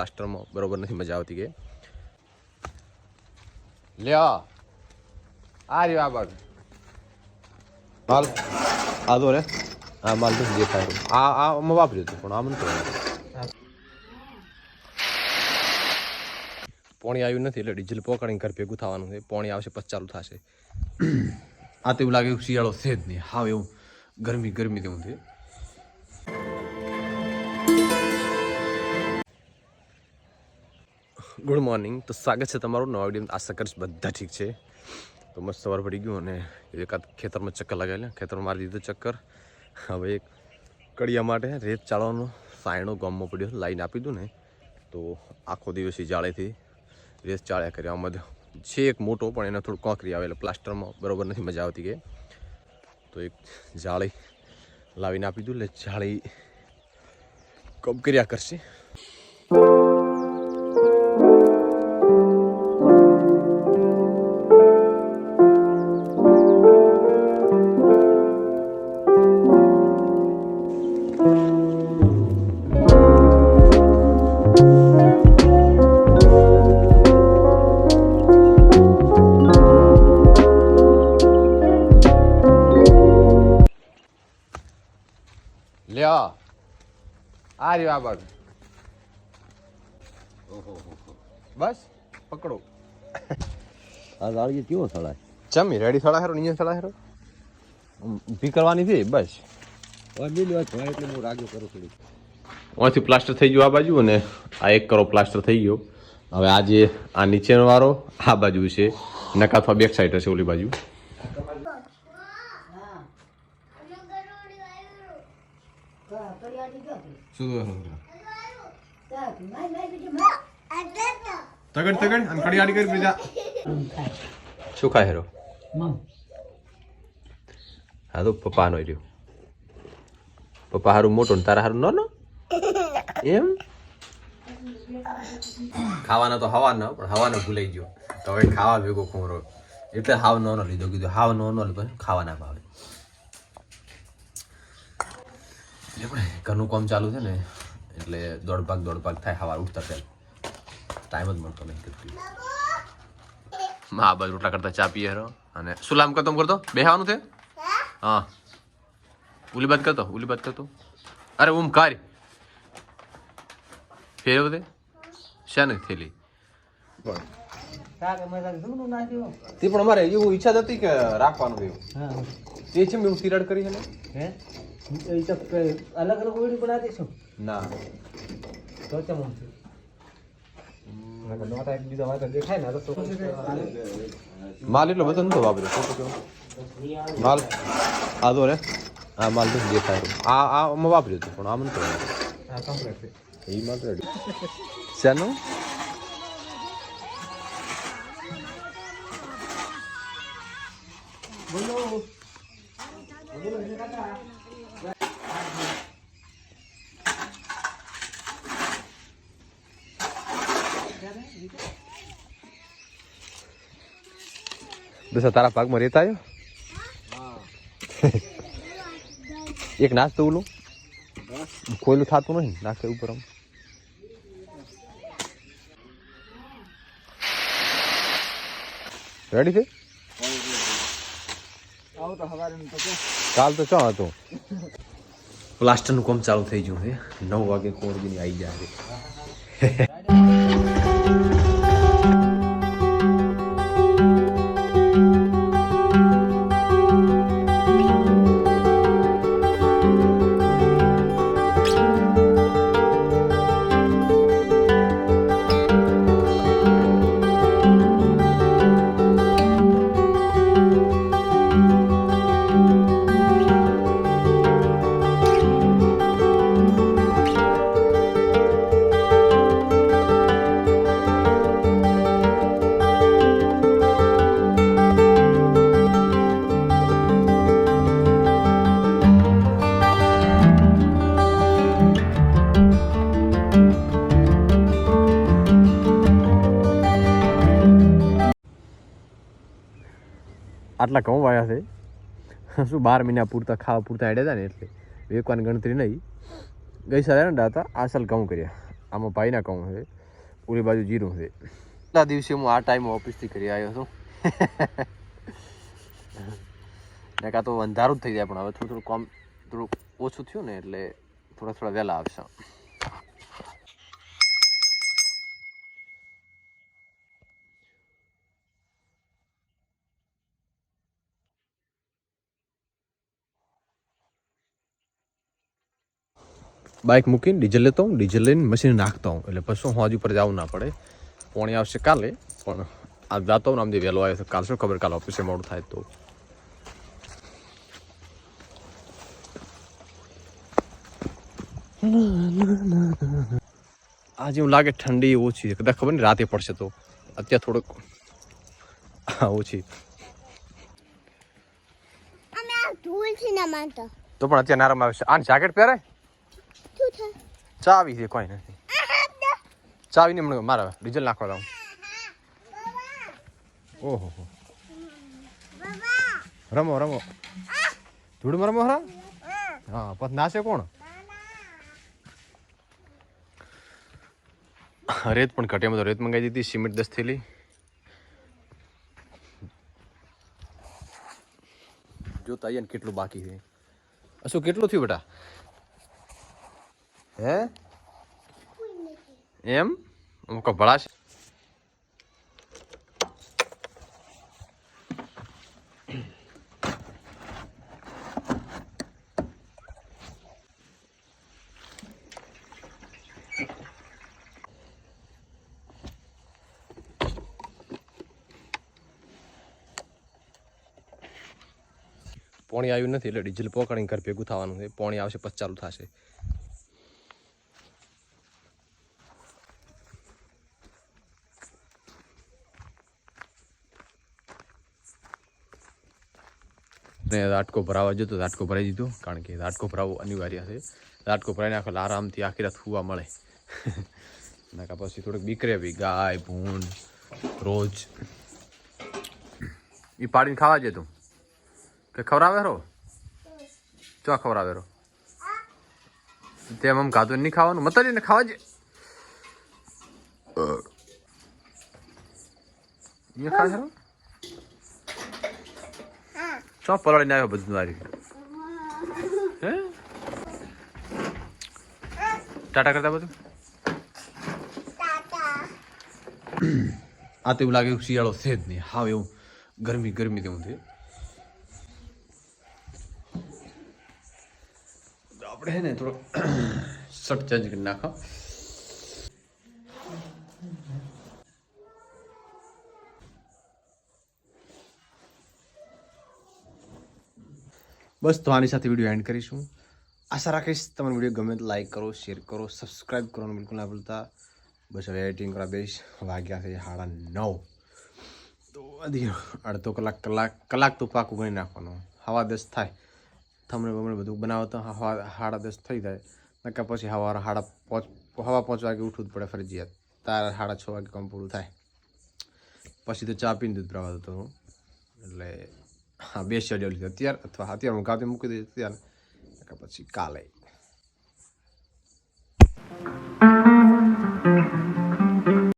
પ્લાસ્ટરમાં બરોબર નથી મજા આવતી કે. લ્યો. આ રહ્યો આ બાજુ. માલ. આ દો રે. આ માલ તો દેખાય આ આ આમાં વાપર્યું હતું પણ આમ નથી. પોણી આવ્યું નથી એટલે ડીઝલ પોકાડીને ઘર ભેગું થવાનું છે. પોણી આવશે પછી ચાલુ થશે. આ તો એવું લાગે શિયાળો છે જ નહીં. હા એવું ગરમી ગરમી તેવું છે. ગુડ મોર્નિંગ તો સ્વાગત છે તમારું નવા વીડિયો આશા કરીશ બધા ઠીક છે. તો મસ્ત સવાર પડી ગયું અને એકાદ ખેતરમાં ચક્કર લગાવેલા. ખેતરમાં મારી દીધું ચક્કર. હવે એક કડિયા માટે રેત ચાળવાનો સાયણો ગામમાં પડ્યો. લાઈન આપી દઉં ને. તો આખો દિવસ એ જાળેથી રેત ચાળ્યા કર્યા. આમાં છે એક મોટો, પણ એને થોડું કોંકરી આવે એટલે પ્લાસ્ટરમાં બરોબર નથી મજા આવતી કે. તો એક જાળી લાવીને આપી દઉં. એટલે જાળી કબ કર્યા કરશે. લ્યો. આ રહ્યો આ બાજુ. બસ પકડો. આ ગાડી કેવો સળાય ચમી રેડી થડા હેરો નીચે થડા હેરો? ઊભી કરવાની છે બસ. એટલે હું રાગ્યો કરું થોડી અહીંથી પ્લાસ્ટર થઈ ગયું આ બાજુ અને આ એક કરો પ્લાસ્ટર થઈ ગયો. હવે આજે આ નીચેનો વાળો આ બાજુ છે. નકા અથવા બેક સાઈડ હશે ઓલી બાજુ. તગડ તગડ અને કડી કરી બીજા શું ખાય હેરો? હા તો પપ્પાનો રહ્યો. પપ્પા હારું મોટો ને તારા હારું નાનો? એમ? ખાવાના તો હવાનો પણ હવાનો ભૂલાઈ ગયો. તો હવે ખાવા ભેગો ખોરો એટલે હાવ નાનો લીધો કીધું હાવ નાનો લીધો ખાવાના ભાવે. એટલે પણ ઘરનું કામ ચાલુ છે ને એટલે દોઢ ભાગ દોઢ ભાગ થાય હવાર ઉઠતા થાય. ટાઈમ જ મળતો નહીં કેટલી હા બસ રોટલા કરતા ચા પીએ હરો. અને શું લામ કરતો કરતો? બેહવાનું છે? હા. ઉલી બાદ કરતો ઉલી બાદ કરતો. અરે ઉમ કાર. ફેરવ દે શાને થેલી? તે પણ અમારે એવું ઈચ્છા હતી કે રાખવાનું એવું. તે છે મેં તિરાડ કરી છે ને. અલગ અલગ ઓળી બનાવી દઈશું ના. તો કેમ નોટા એક બીજા વાંચા દેખાય ને તો માલ એટલો બધો નતો વાપર્યો માલ આ દો રે આ માલ તો દેખાય. આ આ આમાં વાપર્યું હતું પણ આમ નતો વાપર્યો. કમ્પ્લીટ છે. એ માલ રેડી. શાનું? બસ આ તારા ભાગમાં રહેતા આવ્યો એક નાસ્તો ઓલું? કોયલું થતું નહીં? નાખે ઉપર આમ. રેડી છે? આવું તો હવારે તો કે. કાલ તો ચા હતો. પ્લાસ્ટરનું કામ ચાલુ થઈ ગયું છે. નવ વાગે કોરબીની આવી જાય આટલા ઘઉં વાયા છે. શું બાર મહિના પૂરતા ખાવા પૂરતા હેડ્યા હતા ને એટલે. વેકવાની ગણતરી નહીં. ગઈ સારા હતા આ સાલ ઘઉં કર્યા. આમાં ભાઈના કહું છે. પૂરી બાજુ જીરું છે. એટલા દિવસે હું આ ટાઈમ ઓફિસથી કરી આવ્યો છું. ને કાં તો અંધારું જ થઈ જાય પણ હવે થોડું થોડું કામ થોડુંક ઓછું થયું ને એટલે થોડા થોડા વહેલા આવશે. બાઇક મૂકીને ડીઝલ લેતો હું ડીઝલ લઈને મશીન નાખતો હું એટલે પછી હું હજુ પર જવું ના પડે. પોણી આવશે કાલે પણ આ જાતો આમ જે વહેલો આવ્યો કાલ શું ખબર કાલે ઓફિસે મોડું થાય તો. આજે એવું લાગે ઠંડી ઓછી છે. કદાચ ખબર ને રાતે પડશે તો. અત્યારે થોડુંક ઓછી. તો પણ અત્યારે નારામ આવશે. આ જેકેટ પહેરાય? ચાવી છે, કોઈ નથી. ચાવી ને હમણાં મારા ડીઝલ નાખવા દઉં ઓહો રમો રમો. ધૂળમાં રમો હરા હા પછી નાશે કોણ? રેત પણ ઘટ્યા તો રેત મંગાવી દીધી, સિમેન્ટ દસ થેલી. જોતા અહીંયા કેટલું બાકી છે. શું કેટલું થયું બેટા? હે? એમ? અમુક ભળાશ પોણી આવ્યું નથી એટલે ડીઝલ પોકડીને ઘર ભેગું થવાનું છે. પોણી આવશે પછી ચાલુ થશે. ને રાટકો ભરાવા જતો રાટકો ભરાઈ દીધો, કારણ કે રાટકો ભરાવો અનિવાર્ય છે. રાટકો ભરાઈને આખો આરામથી આખી રાત સુવા મળે. નાકા પછી થોડીક બીકરે બી, ગાય, ભૂંડ, રોજ. એ પાડીને ખાવા જતું કે ખવડાવે રો ચો ખવડાવે રો તેમ આમ ખાધું નહીં ખાવાનું? મત ને ખાવા જે અહીંયા ચો પલાળીને આવ્યો બધું મારી હે ટાટા કરતા બધું આ તો એવું લાગે શિયાળો છે જ નહીં હાવ એવું ગરમી ગરમી તેવું છે આપણે હે ને થોડો શર્ટ ચેન્જ કરી નાખો બસ તો આની સાથે વીડિયો એન્ડ કરીશું. આશા રાખીશ તમારો વીડિયો ગમે તો લાઈક કરો શેર કરો સબસ્ક્રાઈબ કરવાનું બિલકુલ ના ભૂલતા. બસ હવે એડિટિંગ કરવા બેસ વાગ્યા છે સાડા નવ. તો વધી અડધો કલાક કલાક કલાક તો પાકું ગણી નાખવાનો. હવા દસ થાય. થમણે બમણે બધું બનાવતો, હવા સાડા દસ થઈ જાય. નકા પછી હવા સાડા પાંચ, હવા પાંચ વાગે ઉઠવું જ પડે ફરજિયાત. તારા સાડા છ વાગે કામ પૂરું થાય. પછી તો ચા પીને દૂધ પ્રવાહ હતો એટલે હા બે શેડ્યુલ અત્યારે અથવા અત્યારે હું ગાતે મૂકી દઈશ અત્યારે પછી કાલે.